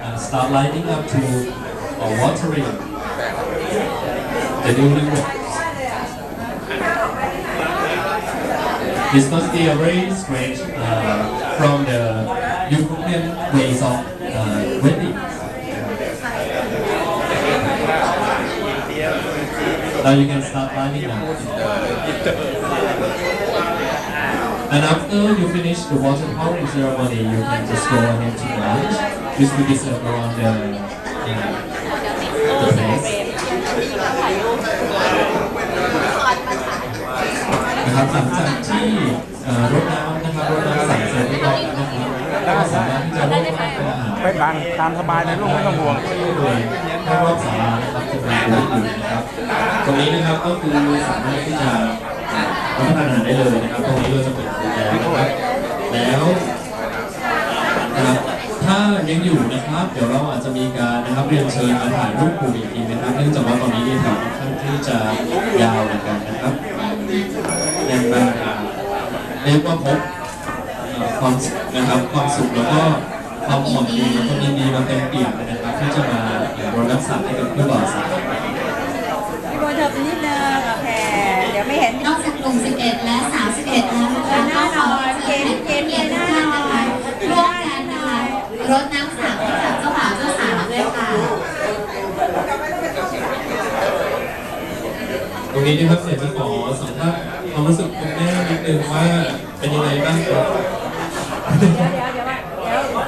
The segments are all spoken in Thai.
uh, start lighting up to or watering the newlyweds. This must be a very strange uh, from the European ways of uh, wedding. Now you can start lighting up. And after you finish the water pouring ceremony, you can just go ahead to lunch. This will be served around the, uh, the place. นะครับหลังจากที่เอ่อรดน้ำนะครับรดน้ำสังเสร็จเรียบร้อยแล้วนะครับก็สามารถที่จะร่วมรับประทานอาหารไปบังตามสบายเลยลูกไม่ต้องห่วงเลยถ้ารอบสารานะครับจะมีบูธอยู่นะครับตรงนี้นะครับก็คือสามารถที่จะ รับประทานอาหารได้เลยนะครับ ตรงนี้เราจะเปิดบูแล้วนะครับแล้วนะครับถ้ายังอยู่นะครับ เดี๋ยวเราอาจจะมีการนะครับเรียนเชิญมาถ่ายรูปกลุ่มอีกทีนะครับเนื่องจากว่าตอนนี้เนี่ยแถวค่อนข้างที่จะยาวเหมือนกันนะครับเรียนมาเรียกว่าพบความนะครับความสุขแล้วก็ความหวังดีความยินดีมาเต็มเปี่ยมนะครับที่จะมาเอ่อรดน้ำสังให้กับผู้บ่าวสาวพี่บอลเธอไปนิดนึง 61 และ 31 แล้วนะคะหน้หนอนเกมเกมเย็นหน้าหนอนร่วมกันน่คะรดน้ำสังให้กับเจ้าบ่าวเจ้าสาวด้วยค่ะตรงนี้นะครับเสร็จจะขอสัมภาษณ์ความรู้สึกคุณแม่นิดนึงว่าเป็นยังไงบ้างครับ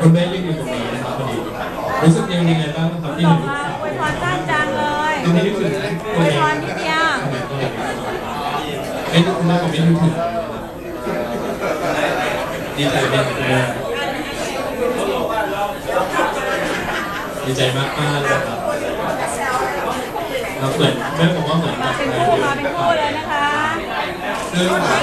คุณแม่ยืนอยู่ตรงนี้นะครับพอดีรู้สึกยังไงบ้างครับที่เห็นลูกสาวอวยพรท่านจังเลยตรงนี้รู้สึก ไม่คุณแม่ผมไม่นึกถึงดีใจมากคุณแม่ดีใจมากมากเลยครับเราเหมือนแม่ผมว่าเหมือนแบบเป็นคู่มาเป็นคู่เลยนะคะ